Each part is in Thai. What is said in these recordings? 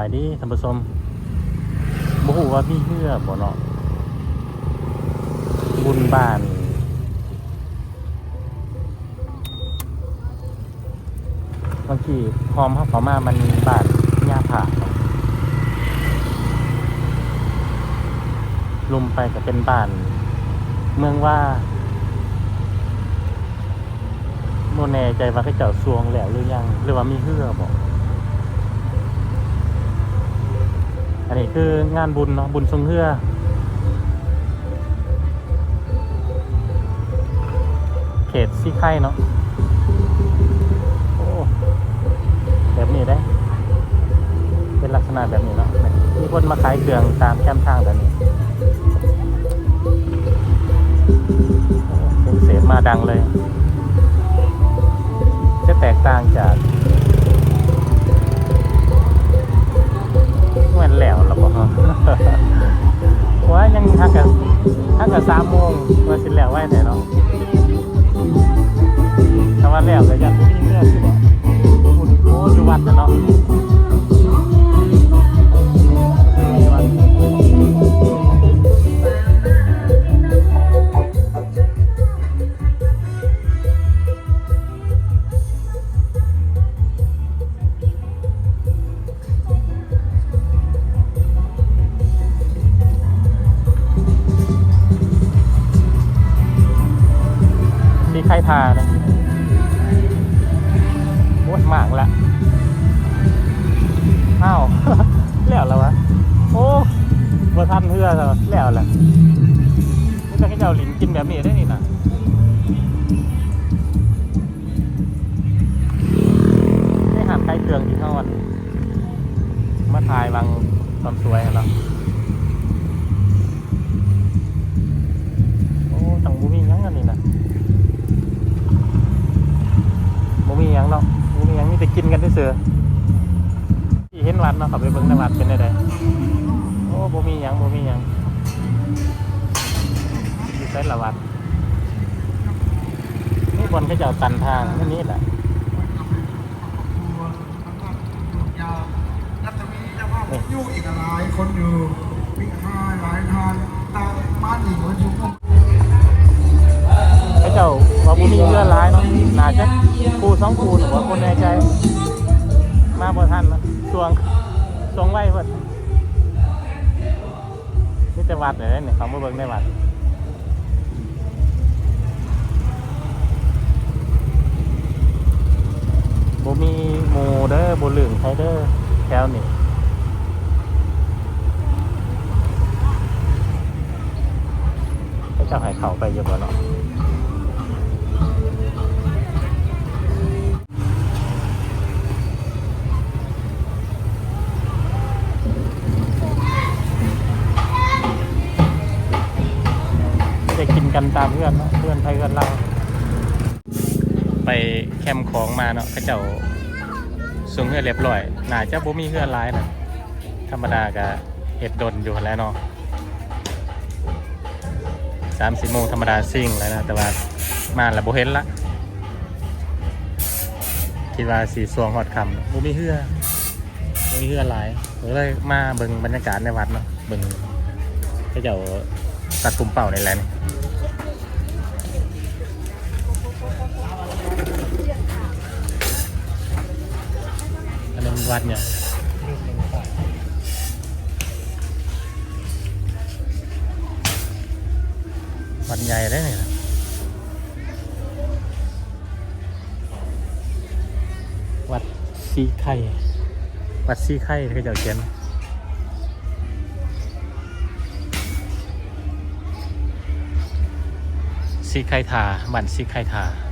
ายดีท่านผู้ชมบ่ฮู้ว่ามีเฮือบ่เนาะบุญบ้านบางทีพร้อมเขาเขามามันบาดหญ้าผาเนาลุมไปก็เป็นบ้าน เมืองว่าโมแน่ใจว่าเขาเจ้าสวงแล้วหรือยัง หรือว่ามีเฮือบอก อันนี้คืองานบุญเนาะบุญทรงเฮือเขตซี่ไข่เนาะโอ้แบบนี้ได้ เป็นลักษณะแบบนี้เนาะนี่ยมีคนมาขายเครื่องตามแคมทางแบบนี้เป็นเสียงมาดังเลย จะแตกต่างจาก มือนแล้วล่ะบ่ว่ายังทักกันทักกันสามโมงว่าสิแล้วไว้ไหนเนาะถ้าว่าแล้วก็ยังมีเรื่องอยู่บ่คุณโอ้อยู่วัดนะเนาะ มีใครทานะโอ้ยหมางละอ้าวแล้วแล้ววะโอ้บ่ทันเพื่อแล้วล้วแหละนี่จะให้เจ้าหลินกินแบบนี้ได้นี่นะได้หามใครเครื่องที่เท่าวันมาถ่ายวางความสวยให้เราโอ้ตังบูมีหยังกันนี่นะบู มีหยังเนาะบูมีหยังมีแต่กินกันที่เสือที่เห็นวัดเนาะขับไปเบิ่งในวัดเป็นได้ไดโอ้บูมีหยังบูมีหยังอยู่ใช้ละวัดนี่บนก็จะเอาตันทางนี่นี่แหละรัฐมีเจ้าพ่อผมอยู่อีกหลายคนอยู่วิ่งห้าหลายทางตามบ้านอีกคนอยู่ก็พระเจ้าว่าบุมีเรือร้ายเนาะน่าจะ ครูสองครูหรือว่าคนในใจ มาบ่ทันนะสวงสวงไว้เพิ่นนี่แต่วัดเลยเนี่ยเขามาเบิ่งในวัดบ่มีหมูเด้อบ่ลืมใครเด้อแถวนี้พระเจ้าให้เขาไปอยู่บ่เนาะ กันตามเพื่อนเนาะเพื่อนไทยเพื่อนเราไปแคมป์ของมาเนาะเขาเจ้าสูงเพื่อเรียบร้อยหน่าจะบ่มีเพื่อนร้ายนะธรรมดาก็เห็ดดนอยู่แล้วเนาะสามสิบโมงธรรมดาซิ่งแล้วนะแต่ว่ามาแล้วบ่เห็นละคิดว่าสีสวงหอดคำบ่มีเฮือบ่มีเฮือนหลายเลยมาเบิ่งบรรยากาศในวัดเนาะเบิ่งเขาเจ้าตัดกลุ่มเป่าในแลนด์อัน วัดเนี่ยวัดใหญ่ได้เนี่ยวัดซีไข่วัดซีไข่เขาเจะเขียนซีไคทาบันซีไคทา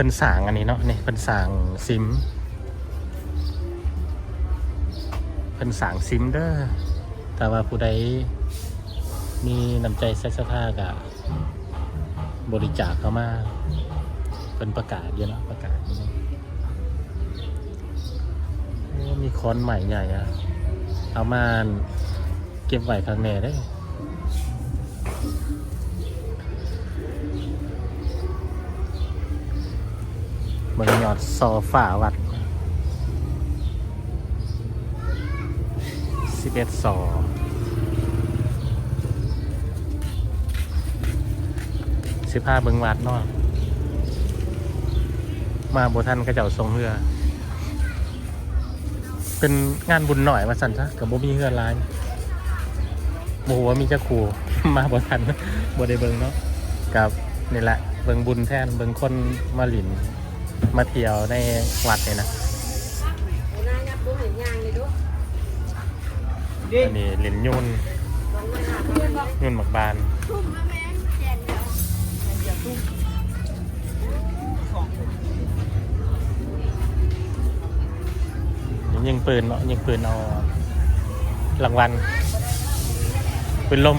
เพิ่นสางอันนี้เนาะนี่เพิ่นสางซิมเพิ่นสางซิมเด้อแต่ว่าผู้ใดมีน้ำใจใส่สภากะบริจาคเข้ามาเพิ่นประกาศอยู่เนาะประกาศมีค้อนใหม่ใหญ่อะเอามาเก็บไว้ข้างในได้ บิ่งยอดโซฟาวัดสิบเอ็ดสอสิบห้าเบิงวัดเนาะมาบทันกระเจ้าทรงเรือ เป็นงานบุญหน่อยว่าสันซะกับบ่มีเฮือร้ายโมโหว่ามีเจ้าครูมาบ่ทันบ่ได้เบิงเนาะกับนี่แหละเบิงบุญแทนเบิงคนมาหลิน มาเที่ยวในวัดนี่นะหน้ายับดูเห็นยางเลยดูอันนี้หลินยุ่นลองมาหาเพื่อนบอกยุ่นหมักบานทุ่มแล้วแม่แจนเดียวเดียวทุ่มยิงปืนเนาะยิงปืนเอารางวัลปืนลม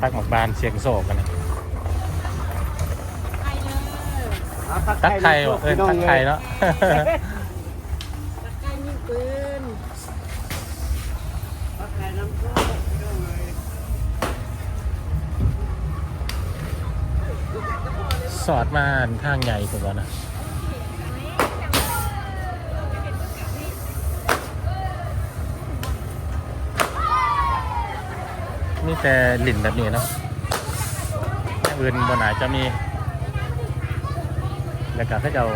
ตักหมักบานเสียงโศกกันนะไปเลยตักไทยว่ะเออตักไทยเนาะตะไคร้ยิงปืนสอดมาทางใหญ่ผมว่านะ มีแต่หลินแบบนี้เนาะอื่นบนอาจจะมีแล้วก็เขาจะเอา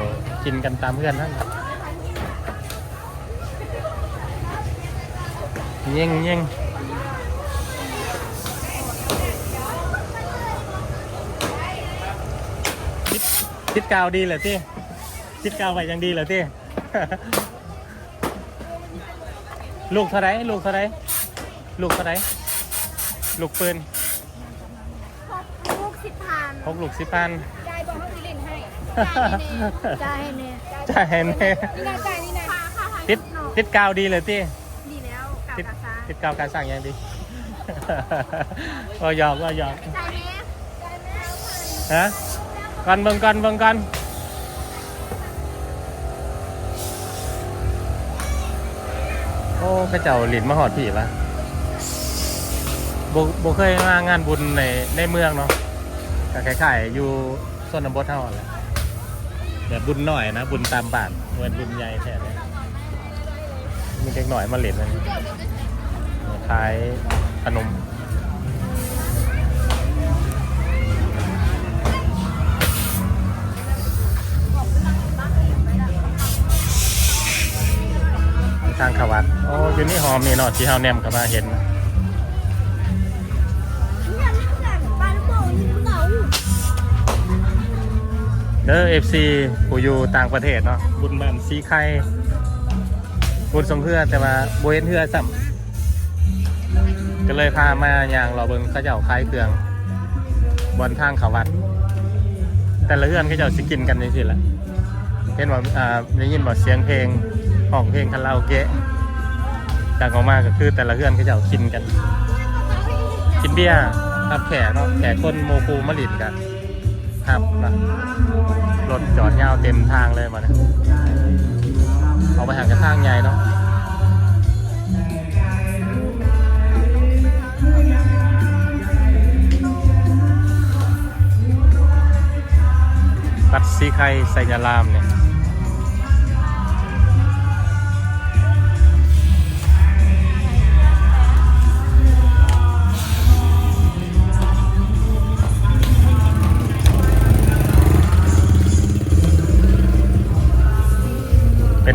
กินกันตามเพื่อนนั่นยิงยิงคิดคิดกาวดีเหรอที่คิดกาวไปยังดีเหรอที่ลูกเท่าไรลูกเท่าไรลูกเท่าไร ลูกปืนลูกสิบพันพกลูกสิพันยายบอกให้ไปเล่นให้จ่ายเนี่ยจ่ายเน่นี่นะจ่ายนี่นะค่าค่าติดติดกาวดีเลยที่ดีแล้วกับติดกาซาติดกาวการสั่งยังดีว่าหยอกว่าหยอกจ่ายแม่จ่ายแม่ฮะก่อนเบิ่งก่อนเบิ่งก่อนโอ้กระเจ้าหลินมาหอดผีปะโบโบเคยมางานบุญในในเมืองเนาะแต่คล้ายๆอยู่ส่วนน้ำบดเท่าแหละแบบบุญหน่อยนะ บุญตามบ้านเหมือนบุญใหญ่แท้เลยมีเด็กหน่อยมาเล่นนะคล้ายขนมทางขวัดโอ้ยนี่หอมนี่เนาะที่เฮาแนมกับมาเห็น เด้อ FC ผู้อยู่ต่างประเทศเนาะบุญบ้านซีไข่บุญสงเพื่อแต่ว่าบเห็นเพื่อซ้ำก็เลยพามาอย่างราเบิงเขาเจ้าคล้ายเครื่องบนทางเขาวัด แต่ละเฮือนเขาเจ้าสิกินกันนี่สิแหละเห็นว่าอ่าได้ยินว่าเสียงเพลงห้องเพลงคาราโอเกะดังออกมาก็คือแต่ละเฮือนเขาเจ้ากินกัน กินเบียร์ครับแขกเนาะแขกคนโมกูมะลินกัน ครับนะรถจอดยาวเต็มทางเลยมาเนี่ยเอาไปห่างกันทางใหญ่เนาะตัดซีไคไซยาลามเนี่ย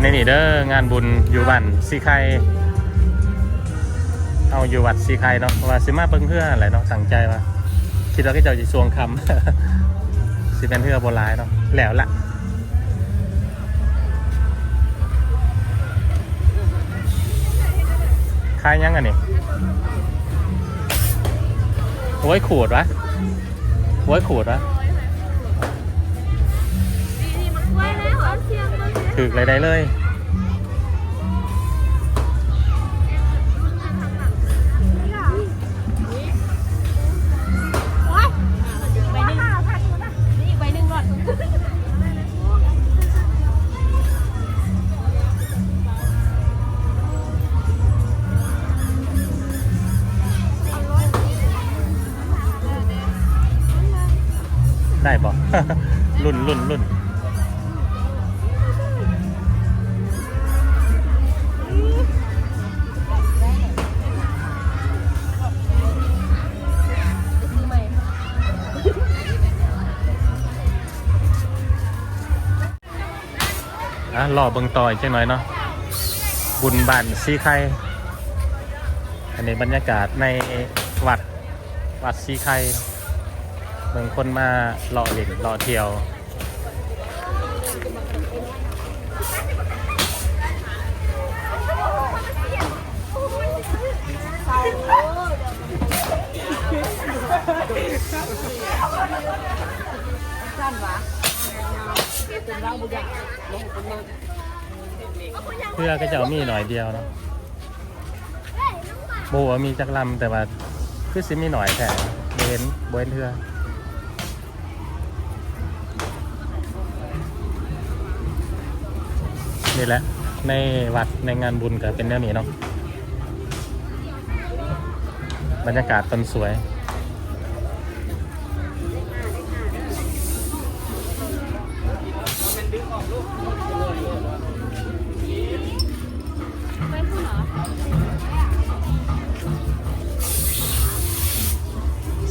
เป็นในนี่เด้องานบุญอยู่บ้านซีไคเอาอยู่วัดซีไคเนาะว่าสิมาเบิ่งเพื่ออะไรเนาะสั่งใจว่าคิดว่าก็จะจะสวงคำสิเป็นเพื่อโบราณเนาะแล้วละคายยังอันนี้โอ้ยขูดวะโอ้ยขูดวะ ถือเลย ได้เลยใบหนึ่งนี่อีกใบหนึ่งก่อนได้บ่รุ่นรุ่นรุ่น อ่อเบิงต่ออีกจังหน่อยเนาะบุญบานซีไข่อันนี้บรรยากาศในวัดวัดซีไข่เมืองคนมาเลาะเล่นเลาะเที่ยวสั้นวะเป็นเราบุญ เพื่อก็จะเอามีหน่อยเดียวเนาะโบว่ามีจักรลำแต่ว่าคือสิมีหน่อยแต่เบนเบนเพื่อนี่แหละในวัดในงานบุญก็เป็นแนวนี้เนาะบรรยากาศต้นสวย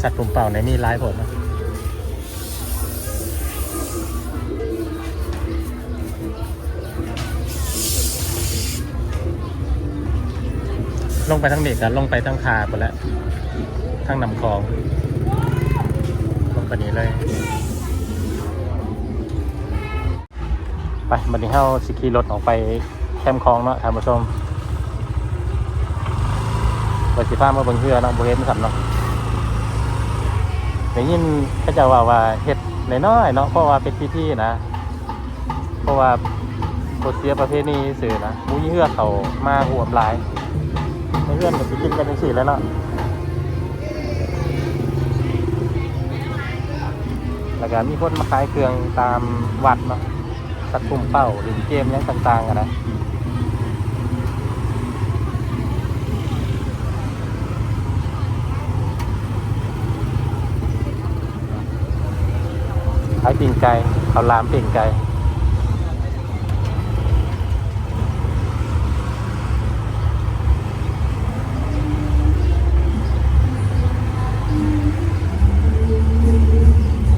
สัตว์ปุ่มเป่าในมีร้ายผลนะลงไปทั้งเด็กกันลงไปทั้งคาไปแล้วทั้งนำคลอง ลงไปนี้เลย ไปบันนี้เข้าสิขี่รถออกไปแคมคลองเนาะท่านผู้ชมไปสิพามาเบิ่งเรือเนาะบ่เห็นสันเนาะได้ยินเขาจะว่าว่าเฮ็ดน้อยๆเนาะเพราะว่าเป็นพิธีนะ เพราะว่าบทเสียประเพณีสื่อนะหมูยเฮือเขามาห่วมหลายในเรื่องก็สิกินกันจังซี่แล้วเนาะแล้วก็มีคนมาขายเครื่องตามวัดเนาะ สัตว์กลุ่มเป้าหรือเกมหยังต่างๆอะนะขายปิ่งไก่เขาลามปิ่งไก่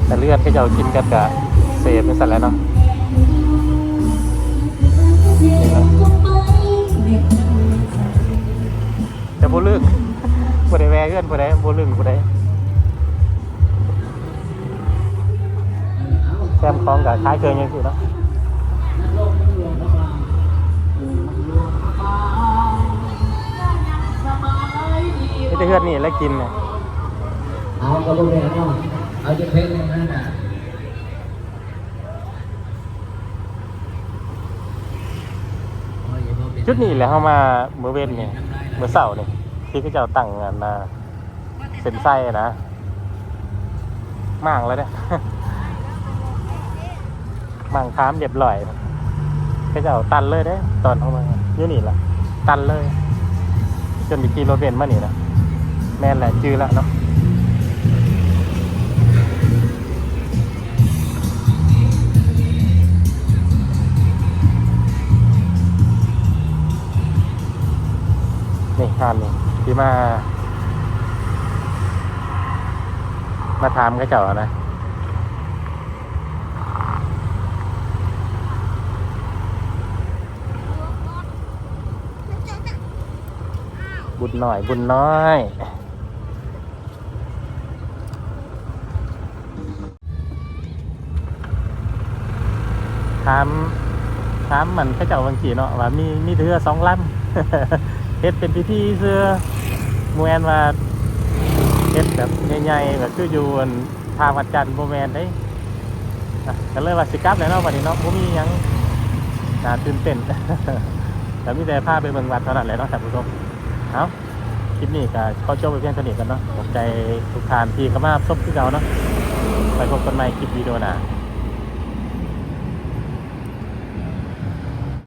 แต่เลือดก็จะเอากินกันกับเสพเป็นสัตว์แล้วเนาะ แต่โบลึกบ่ได้แวะเอื้อนบ่ได้โบลึงบ่ได้แซมคล้องกับคล้ายเคยยังสิเนาะนี่จะเฮือดนี่แล้วกินเนี่ยเอากระลูกเนี่ยเนาะเอาจะเพลงอย่างนั้นน่ะโอ้ยอย่าบอกเป็นจุดนี้แหละเข้ามาเมื่อเว้นเนี่ยเมื่อเสาร์เนี่ย ที่เขาเจ้าตั้งงานมาเส้นไส้นะมั่างแล้วเนี่ยมั่างค้ามเรียบร้อยเขาเจ้าตันเลยเด้ ตอนเข้ามาอยู่นี่ล่ะ ตันเลย จนมีขี่รถเบนซ์มานี่นะแม่นแหละจื้อแล้วเนาะนี่ท่านนี่ ที่มา มาถามก็เจ้านะบุญหน่อย บุญน้อยถามถามมันก็เจ้าบางทีเนาะว่ามีมีเรือสองลำเฮ็ดเป็นพิธีเสื้อ โมวนว่าเฮ็ดแบบใหญ่ๆแบบคืออยู่อันทางวัดจันทร์โบแมนได้ก็เลยว่าสิกลับแล้วเนาะวันนี้เนาะบ่มียังน่าตื่นเต้นแต่มีแต่พาไปเบิ่งวัดเท่านั้นแหละเนาะท่านผู้ชมเอาคลิปนี้ก็ขอจบไปเพียงเท่านี้กันเนาะขอบใจทุกท่านที่เข้ามาชมที่เราเนาะไปพบกันใหม่คลิปวิดีโอหน้า